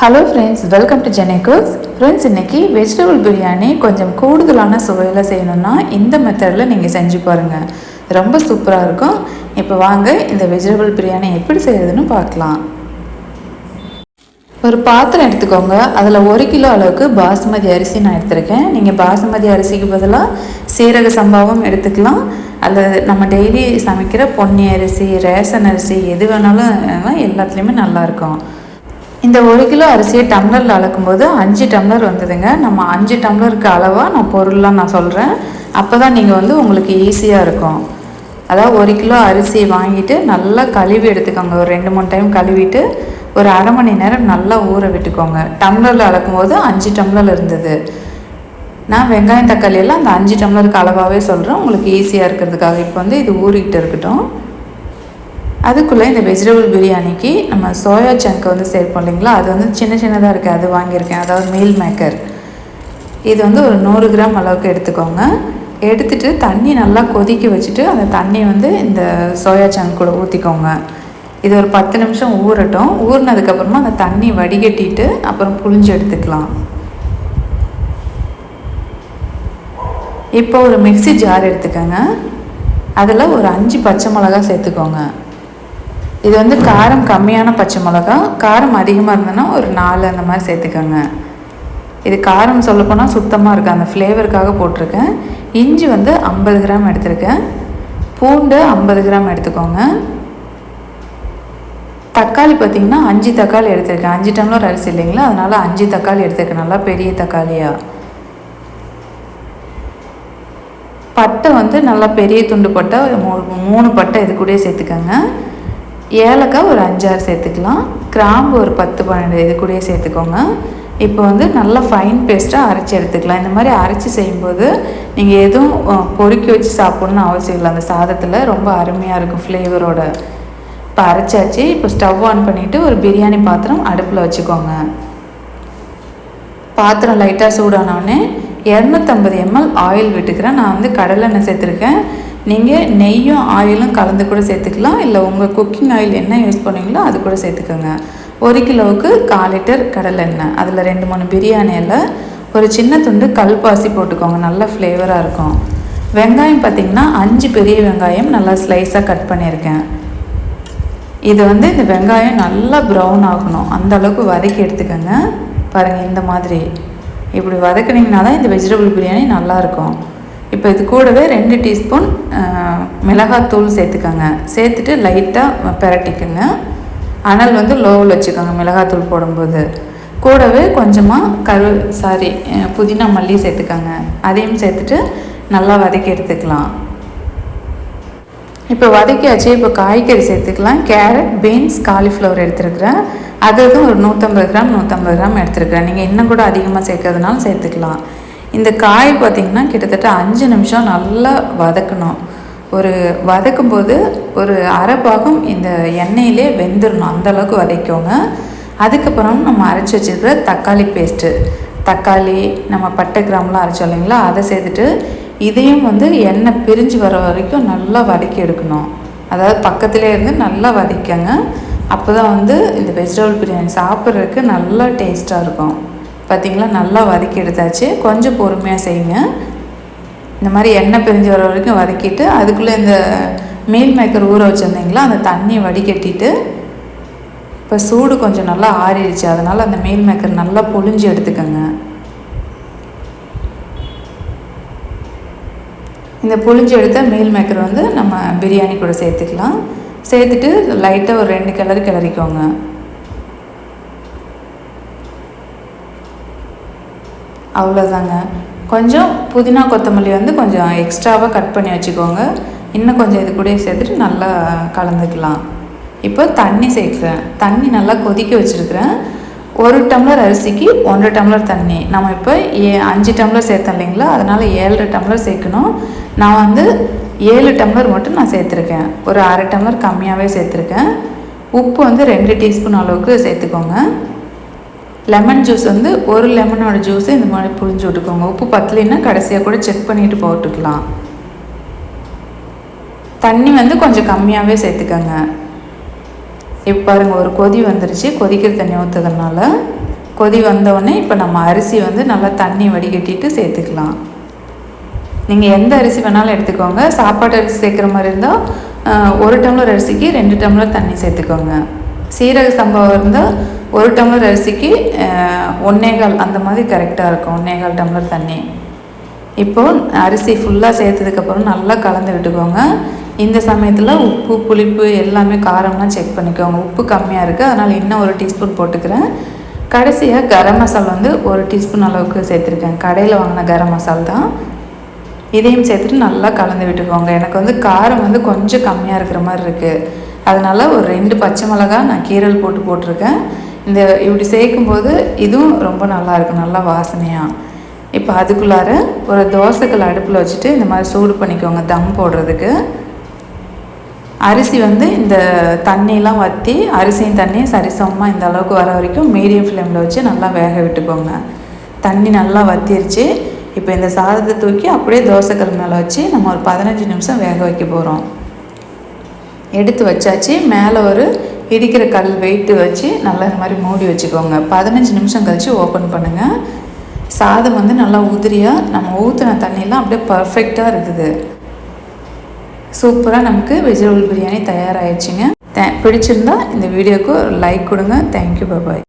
Hello friends welcome to Chennai cooks friends இன்றைக்கி vegetable biryani கொஞ்சம் கூடுதலான சுவையில் செய்யணும்னா இந்த மெத்தடில் நீங்கள் செஞ்சு பாருங்கள் ரொம்ப சூப்பராக இருக்கும். இப்போ வாங்க இந்த வெஜிடபிள் பிரியாணி எப்படி செய்கிறதுன்னு பார்க்கலாம். ஒரு பாத்திரம் எடுத்துக்கோங்க. அதில் ஒரு கிலோ அளவுக்கு பாசுமதி அரிசி நான் எடுத்திருக்கேன். நீங்கள் பாசுமதி அரிசிக்கு பதிலாக சீரக சம்பாவும் எடுத்துக்கலாம். அல்லது நம்ம டெய்லி சமைக்கிற பொன்னி அரிசி ரேஷன் அரிசி எது வேணாலும் எல்லாத்துலேயுமே நல்லாயிருக்கும் இந்த ஒரு கிலோ அரிசியை டம்ளரில் அளக்கும்போது அஞ்சு டம்ளர் வந்ததுங்க. நம்ம அஞ்சு டம்ளருக்கு அளவாக நான் பொருள்லாம் நான் சொல்கிறேன் அப்போ தான் நீங்கள் வந்து உங்களுக்கு ஈஸியாக இருக்கும். அதாவது ஒரு கிலோ அரிசி வாங்கிட்டு நல்லா கழுவி எடுத்துக்கோங்க. ஒரு ரெண்டு மூணு டைம் கழுவிட்டு ஒரு அரை மணி நேரம் நல்லா ஊற விட்டுக்கோங்க. டம்ளரில் அளக்கும் போது அஞ்சு டம்ளர் இருந்தது. நான் வெங்காயம் தக்காளி எல்லாம் அந்த அஞ்சு டம்ளருக்கு அளவாகவே சொல்கிறேன் உங்களுக்கு ஈஸியாக இருக்கிறதுக்காக. இப்போ வந்து இது ஊறிக்கிட்டு இருக்கட்டும். அதுக்குள்ளே இந்த வெஜிடபிள் பிரியாணிக்கு நம்ம சோயா சங்க் வந்து சேர்ப்போம் இல்லைங்களா? அது வந்து சின்ன சின்னதாக இருக்குது அது வாங்கியிருக்கேன். அதாவது மீல் மேக்கர் இது வந்து ஒரு நூறு கிராம் அளவுக்கு எடுத்துக்கோங்க. எடுத்துட்டு தண்ணி நல்லா கொதிக்க வச்சுட்டு அந்த தண்ணி வந்து இந்த சோயா சங்க் கூட ஊற்றிக்கோங்க இது ஒரு பத்து நிமிஷம் ஊறட்டும். ஊறினதுக்கப்புறமா அந்த தண்ணி வடிகட்டிட்டு அப்புறம் புளிஞ்சு எடுத்துக்கலாம். இப்போ ஒரு மிக்சி ஜார் எடுத்துக்கோங்க. அதில் ஒரு அஞ்சு பச்சை மிளகா சேர்த்துக்கோங்க. இது வந்து காரம் கம்மியான பச்சை மிளகா காரம் அதிகமாக இருந்ததுன்னா ஒரு நாலு அந்த மாதிரி சேர்த்துக்கோங்க. இது காரம் சொல்லப்போனால் சுத்தமாக இருக்குது அந்த ஃப்ளேவருக்காக போட்டிருக்கேன். இஞ்சி வந்து ஐம்பது கிராம் எடுத்திருக்கேன். பூண்டு ஐம்பது கிராம் எடுத்துக்கோங்க. தக்காளி பார்த்திங்கன்னா அஞ்சு தக்காளி எடுத்திருக்கேன். அஞ்சு டம்ளர் அரிசி இல்லைங்களா? அதனால் அஞ்சு தக்காளி எடுத்திருக்கேன். நல்லா பெரிய தக்காளியாக பட்டை வந்து நல்லா பெரிய துண்டு பட்டை மூணு பட்டை இது கூட சேர்த்துக்கோங்க. ஏலக்காய் ஒரு அஞ்சாறு சேர்த்துக்கலாம். கிராம்பு ஒரு பத்து பன்னெண்டு இது கூடயே சேர்த்துக்கோங்க. இப்போ வந்து நல்லா ஃபைன் பேஸ்ட்டாக அரைச்சி எடுத்துக்கலாம். இந்த மாதிரி அரைச்சி செய்யும்போது நீங்கள் எதுவும் பொறுக்கி வச்சு சாப்பிட்ணுன்னு அவசியம் இல்லை. அந்த சாதத்தில் ரொம்ப அருமையாக இருக்கும் ஃப்ளேவரோட இப்போ அரைச்சாச்சு. இப்போ ஸ்டவ் ஆன் பண்ணிவிட்டு ஒரு பிரியாணி பாத்திரம் அடுப்பில் வச்சுக்கோங்க. பாத்திரம் லைட்டாக சூடானோடனே இரநூத்தம்பது எம்எல் ஆயில் விட்டுக்கிறேன். நான் வந்து கடலெண்ணெய் சேர்த்துருக்கேன். நீங்கள் நெய்யும் ஆயிலும் கலந்து கூட சேர்த்துக்கலாம். இல்லை உங்கள் குக்கிங் ஆயில் என்ன யூஸ் பண்ணுவீங்களோ அது கூட சேர்த்துக்கோங்க. ஒரு கிலோவுக்கு கால் லிட்டர் கடலெண்ணெய் அதில் ரெண்டு மூணு பிரியாணியில் ஒரு சின்ன துண்டு கல்பாசி போட்டுக்கோங்க. நல்ல ஃப்ளேவராக இருக்கும். வெங்காயம் பார்த்திங்கன்னா அஞ்சு பெரிய வெங்காயம் நல்லா ஸ்லைஸாக கட் பண்ணியிருக்கேன். இது வந்து இந்த வெங்காயம் நல்லா ப்ரௌன் ஆகணும். அந்த அளவுக்கு வதக்கி எடுத்துக்கோங்க. பாருங்கள் இந்த மாதிரி. இப்படி வதக்குனிங்கன்னா தான் இந்த வெஜிடபிள் பிரியாணி நல்லாயிருக்கும் இப்போ இது கூடவே ரெண்டு டீஸ்பூன் மிளகாத்தூள் சேர்த்துக்கோங்க. சேர்த்துட்டு லைட்டாக பெரட்டிக்குங்க. அனல் வந்து லோவில் வச்சுக்கோங்க மிளகாத்தூள் போடும்போது. கூடவே கொஞ்சமாக கரு சாரி புதினா மல்லி சேர்த்துக்கோங்க. அதையும் சேர்த்துட்டு நல்லா வதக்கி எடுத்துக்கலாம். இப்போ வதக்கியாச்சு இப்போ காய்கறி சேர்த்துக்கலாம். கேரட் பீன்ஸ் காலிஃப்ளவர் எடுத்துருக்குறேன். அது ஒரு நூற்றம்பது கிராம் நூற்றம்பது கிராம் எடுத்துருக்குறேன். நீங்கள் இன்னும் கூட அதிகமாக சேர்க்கறதுனாலும் சேர்த்துக்கலாம். இந்த காய் பார்த்திங்கன்னா கிட்டத்தட்ட அஞ்சு நிமிஷம் நல்லா வதக்கணும். ஒரு வதக்கும் போது ஒரு அரை பாகம் இந்த எண்ணெயிலே வெந்துடணும் அந்தளவுக்கு வதக்கோங்க அதுக்கப்புறம் நம்ம அரைச்சி வச்சுருக்கிற தக்காளி பேஸ்ட்டு தக்காளி நம்ம பட்டை கிராம்லாம் அரைச்சோம் இல்லைங்களா? அதை சேர்த்துட்டு இதையும் வந்து எண்ணெய் பிரிஞ்சு வர வரைக்கும் நல்லா வதக்கி எடுக்கணும். அதாவது பக்கத்துலேயே இருந்து நல்லா வதக்கங்க அப்போ தான் வந்து இந்த வெஜிடபிள் பிரியாணி சாப்பிட்றதுக்கு நல்லா டேஸ்ட்டாக இருக்கும். பார்த்திங்களா நல்லா வதக்கி எடுத்தாச்சு. கொஞ்சம் பொறுமையாக செய்யுங்க. இந்த மாதிரி எண்ணெய் பிரிஞ்சு வர வரைக்கும் வதக்கிட்டு அதுக்குள்ளே இந்த மீல் மேக்கர் ஊற வச்சுருந்தீங்களா? அந்த தண்ணியை வடிகட்டிட்டு இப்போ சூடு கொஞ்சம் நல்லா ஆறிடுச்சு. அதனால் அந்த மீல் மேக்கர் நல்லா பொழிஞ்சு எடுத்துக்கோங்க. இந்த புளிஞ்சு எடுத்த மீல் மேக்கர் வந்து நம்ம பிரியாணி கூட சேர்த்துக்கலாம். சேர்த்துட்டு லைட்டாக ஒரு ரெண்டு கிளறி கிளறிக்கோங்க. அவ்வளோதாங்க கொஞ்சம் புதினா கொத்தமல்லி வந்து கொஞ்சம் எக்ஸ்ட்ராவாக கட் பண்ணி வச்சுக்கோங்க. இன்னும் கொஞ்சம் இது கூட சேர்த்துட்டு நல்லா கலந்துக்கலாம். இப்போ தண்ணி சேர்க்குறேன். தண்ணி நல்லா கொதிக்க வச்சுருக்கிறேன். ஒரு டம்ளர் அரிசிக்கு ஒன்றரை டம்ளர் தண்ணி. நம்ம இப்போ ஏ அஞ்சு டம்ளர் சேர்த்தோம் இல்லைங்களா? அதனால் ஏழரை டம்ளர் சேர்க்கணும். நான் வந்து ஏழு டம்ளர் மட்டும் நான் சேர்த்துருக்கேன். ஒரு அரை டம்ளர் கம்மியாகவே சேர்த்துருக்கேன். உப்பு வந்து ரெண்டு டீஸ்பூன் அளவுக்கு சேர்த்துக்கோங்க. லெமன் ஜூஸ் வந்து ஒரு லெமனோட ஜூஸை இந்த மாதிரி புழிஞ்சு விட்டுக்கோங்க. உப்பு பத்தலைன்னா கடைசியாக கூட செக் பண்ணிவிட்டு போட்டுக்கலாம். தண்ணி வந்து கொஞ்சம் கம்மியாகவே சேர்த்துக்கோங்க. இப்போ பாருங்கள் ஒரு கொதி வந்துருச்சு. கொதிக்கிற தண்ணி ஊற்றுறதுனால கொதி வந்தோடனே இப்போ நம்ம அரிசி வந்து நல்லா தண்ணி வடிகட்டிட்டு சேர்த்துக்கலாம். நீங்கள் எந்த அரிசி வேணாலும் எடுத்துக்கோங்க. சாப்பாட்டு அரிசி சேர்க்குற மாதிரி இருந்தால் ஒரு டம்ளர் அரிசிக்கு ரெண்டு டம்ளர் தண்ணி சேர்த்துக்கோங்க. சீரக சம்பவம் இருந்தால் ஒரு டம்ளர் அரிசிக்கு ஒன்னேகால் அந்த மாதிரி கரெக்டாக இருக்கும் ஒன்னேகால் டம்ளர் தண்ணி. இப்போது அரிசி ஃபுல்லாக சேர்த்ததுக்கப்புறம் நல்லா கலந்து விட்டுக்கோங்க. இந்த சமயத்தில் உப்பு புளிப்பு எல்லாமே காரம்லாம் செக் பண்ணிக்கோங்க. உப்பு கம்மியாக இருக்குது அதனால் இன்னும் ஒரு டீஸ்பூன் போட்டுக்கிறேன். கடைசியாக கரம் மசாலா வந்து ஒரு டீஸ்பூன் அளவுக்கு சேர்த்துருக்கேன். கடையில் வாங்கின கரம் மசால் தான். இதையும் சேர்த்துட்டு நல்லா கலந்து விட்டுக்கோங்க. எனக்கு வந்து காரம் வந்து கொஞ்சம் கம்மியாக இருக்கிற மாதிரி இருக்குது அதனால் ஒரு ரெண்டு பச்சை மிளகா நான் கீரல் போட்டு போட்டிருக்கேன். இந்த இப்படி சேர்க்கும்போது இதுவும் ரொம்ப நல்லா இருக்கும் நல்லா வாசனையாக இப்போ அதுக்குள்ளார ஒரு தோசைக்கல் அடுப்பில் வச்சுட்டு இந்த மாதிரி சூடு பண்ணிக்கோங்க தம் போடுறதுக்கு. அரிசி வந்து இந்த தண்ணியெலாம் வற்றி அரிசியும் தண்ணியும் சரிசமமாக இந்த அளவுக்கு வர வரைக்கும் மீடியம் ஃப்ளேமில் வச்சு நல்லா வேக விட்டுக்கோங்க. தண்ணி நல்லா வத்திருச்சு. இப்போ இந்த சாதத்தை தூக்கி அப்படியே தோசைக்கல் மேலே வச்சு நம்ம ஒரு பதினஞ்சு நிமிஷம் வேக வைக்க போகிறோம் எடுத்து வச்சாச்சு. மேலே ஒரு இடிக்கிற கல் வெயிட்டு வச்சு நல்லா இந்த மாதிரி மூடி வச்சுக்கோங்க. பதினஞ்சு நிமிஷம் கழித்து ஓப்பன் பண்ணுங்கள் சாதம் வந்து நல்லா உதிரியாக நம்ம ஊற்றின தண்ணியெலாம் அப்படியே பர்ஃபெக்டாக இருக்குது. சூப்பராக நமக்கு வெஜிடபிள் பிரியாணி தயாராகிடுச்சிங்க தே பிடிச்சிருந்தா இந்த வீடியோக்கு ஒரு லைக் கொடுங்க. Thank you bye